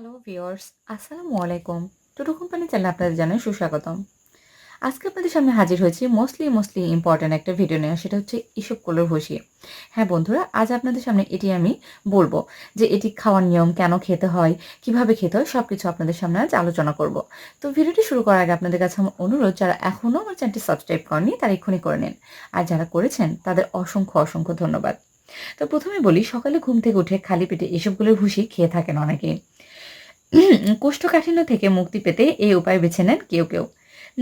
Hello viewers আসসালামু আলাইকুম টোটো company চ্যানেলে আপনাদের জানাই সুস্বাগতম। আজকে আপনাদের সামনে হাজির হয়েছি মোস্টলি মোস্টলি ইম্পর্ট্যান্ট একটা ভিডিও নেওয়া সেটা হচ্ছে ইসব কলর ভসি। হ্যাঁ বন্ধুরা, আজ আপনাদের সামনে এটি আমি বলব যে এটি খাওয়ার নিয়ম, কেন খেতে হয়, কীভাবে খেতে হয় সব কিছু আপনাদের সামনে আজ আলোচনা করব। তো ভিডিওটি শুরু করার আগে আপনাদের কাছে আমার অনুরোধ, যারা এখনও আমার চ্যানেলটি সাবস্ক্রাইব করেনি তারা এক্ষুনি করে নিন। আর যারা করেছেন, তাদের অসংখ্য অসংখ্য ধন্যবাদ। তো প্রথমে বলি, সকালে ঘুম থেকে উঠে খালি পেটে এসবগুলোর ভুসি খেয়ে থাকেন অনেকেই। কোষ্ঠকাঠিন্য থেকে মুক্তি পেতে এই উপায় বেছে নেন কেউ কেউ।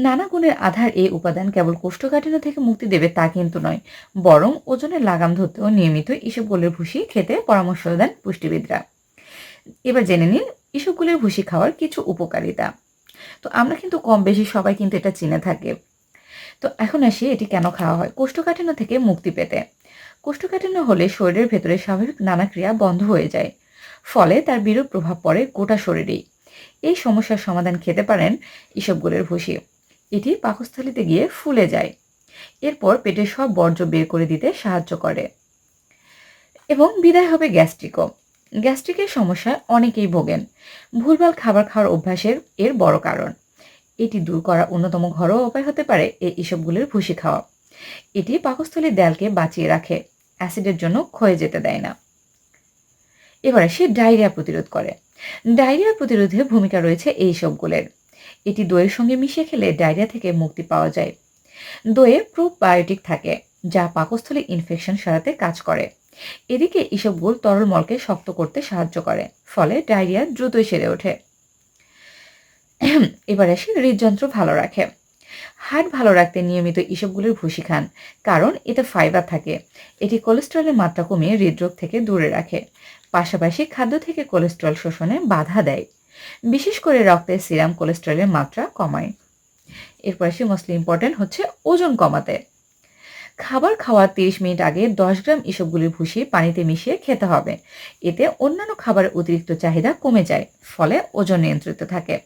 নানা গুণের আধার এই উপাদান কেবল কোষ্ঠকাঠিন্য থেকে মুক্তি দেবে তা কিন্তু নয়, বরং ওজনের লাগাম ধরতেও নিয়মিত ইসবগুলের ভুসি খেতে পরামর্শ দেন পুষ্টিবিদরা। এবার জেনে নিন ইসবগুলের ভুসি খাওয়ার কিছু উপকারিতা। তো আমরা কিন্তু কম বেশি সবাই কিন্তু এটা চিনে থাকে। তো এখন আসি এটি কেন খাওয়া হয়, কোষ্ঠকাঠিন্য থেকে মুক্তি পেতে। কোষ্ঠকাঠিন্য হলে শরীরের ভেতরে স্বাভাবিক নানা ক্রিয়া বন্ধ হয়ে যায়। ফলে তার বিরূপ প্রভাব পড়ে গোটা শরীরেই। এই সমস্যার সমাধান খেতে পারেন ইসবগুলের ভুসি। এটি পাকস্থলিতে গিয়ে ফুলে যায়। এরপর পেটের সব বর্জ্য বের করে দিতে সাহায্য করে। এবং বিদায় হবে গ্যাস্ট্রিকও গ্যাস্ট্রিকের সমস্যায় অনেকেই ভোগেন। ভুলভাল খাবার খাওয়ার অভ্যাসের এর বড় কারণ। এটি দূর করা অন্যতম ঘরোয়া উপায় হতে পারে এই ইসবগুলের ভুসি খাওয়া। এটি পাকস্থলীর দেয়ালকে বাঁচিয়ে রাখে। অ্যাসিডের জন্য ক্ষয়ে যেতে দেয় না। এবার আসি ডায়রিয়া প্রতিরোধ করে। ডায়রিয়া প্রতিরোধে ভূমিকা রয়েছে এই সবগুলের এটি দইয়ের সঙ্গে মিশিয়ে খেলে ডায়রিয়া থেকে মুক্তি পাওয়া যায়। দইয়ে প্রোবায়োটিক থাকে, যা পাকস্থলী ইনফেকশন সারাতে কাজ করে। এদিকে ইসবগুল তরল মলকে শক্ত করতে সাহায্য করে, ফলে ডায়রিয়া দ্রুতই সেরে ওঠে। এবার আসি হৃদযন্ত্র ভালো রাখে। হার্ট ভালো রাখতে নিয়মিত ইসবগুলির ভুসি খান, কারণ এতে ফাইবার থাকে। এটি কোলেস্ট্রলের মাত্রা কমিয়ে হৃদরোগ থেকে দূরে রাখে। পাশাপাশি খাদ্য থেকে কোলেস্ট্রল শোষণে বাধা দেয়। বিশেষ করে রক্তের সিরাম কোলেস্ট্রলের মাত্রা কমায়। এরপর আসি মোস্টলি ইম্পর্টেন্ট হচ্ছে ওজন কমাতে। খাবার খাওয়ার তিরিশ মিনিট আগে দশ গ্রাম এসবগুলির ভুসি পানিতে মিশিয়ে খেতে হবে। এতে অন্যান্য খাবারের অতিরিক্ত চাহিদা কমে যায়, ফলে ওজন নিয়ন্ত্রিত থাকে।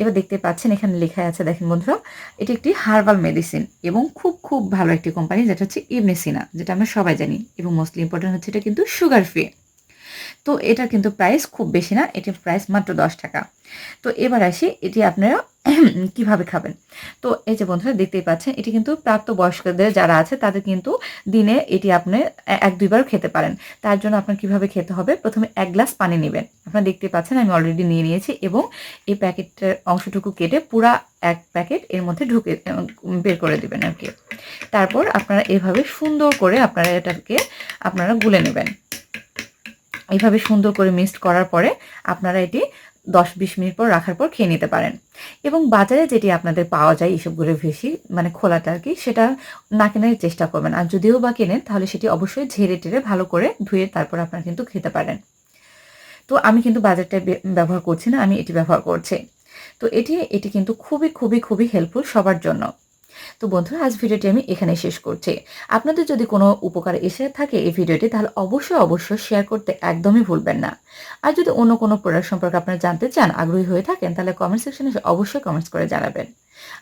এবার দেখতে পাচ্ছেন, এখানে লেখা আছে, দেখেন বন্ধুরা, এটি একটি হার্বাল মেডিসিন এবং খুব খুব ভালো একটি কোম্পানি, যেটা হচ্ছে ইবনেসিনা, যেটা আমরা সবাই জানি এবং মোস্টলি ইম্পর্টেন্ট হচ্ছে এটা কিন্তু সুগার ফ্রি। তো এটা কিন্তু প্রাইস খুব বেশি না, এটির প্রাইস মাত্র দশ টাকা। তো এবার আসি, এটি আপনারা কীভাবে খাবেন? তো এই যে বন্ধুরা দেখতেই পাচ্ছেন, এটি কিন্তু প্রাপ্তবয়স্কদের যারা আছে, তাদের কিন্তু দিনে এটি আপনি এক দুইবার খেতে পারেন। তার জন্য আপনার কীভাবে খেতে হবে? প্রথমে এক গ্লাস পানি নেবেন। আপনারা দেখতে পাচ্ছেন, আমি অলরেডি নিয়ে নিয়েছি এবং এই প্যাকেটটার অংশটুকু কেটে পুরা এক প্যাকেট এর মধ্যে ঢুকে বের করে দেবেন আর কি। তারপর আপনারা এভাবে সুন্দর করে আপনারা এটাকে আপনারা গুলে নেবেন। এইভাবে সুন্দর করে মিক্সড করার পরে আপনারা এটি দশ বিশ মিনিট পর রাখার পর খেয়ে নিতে পারেন। এবং বাজারে যেটি আপনাদের পাওয়া যায় এইসবগুলো বেশি মানে খোলাটা আর কি, সেটা না কেনার চেষ্টা করবেন। আর যদিও বা কেনেন, তাহলে সেটি অবশ্যই ঝেড়ে টেরে ভালো করে ধুয়ে তারপর আপনারা কিন্তু খেতে পারেন। তো আমি কিন্তু বাজারটা ব্যবহার করছি না, আমি এটি ব্যবহার করছি। তো এটি এটি কিন্তু খুবই খুবই খুবই হেল্পফুল সবার জন্য। তো বন্ধুরা, আজ ভিডিওটি আমি এখানে শেষ করছি। আপনাদের যদি কোনো উপকার এসে থাকে এই ভিডিওটি, তাহলে অবশ্যই অবশ্যই শেয়ার করতে একদমই ভুলবেন না। আর যদি অন্য কোনো প্রোডাক্ট সম্পর্কে আপনারা জানতে চান, আগ্রহী হয়ে থাকেন, তাহলে কমেন্ট সেকশনে অবশ্যই কমেন্টস করে জানাবেন।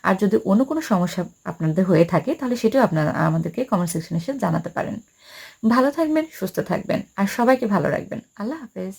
আর যদি অন্য কোনো সমস্যা আপনাদের হয়ে থাকে, তাহলে সেটাও আপনারা আমাদেরকে কমেন্ট সেকশনে এসে জানাতে পারেন। ভালো থাকবেন, সুস্থ থাকবেন, আর সবাইকে ভালো রাখবেন। আল্লাহ হাফেজ।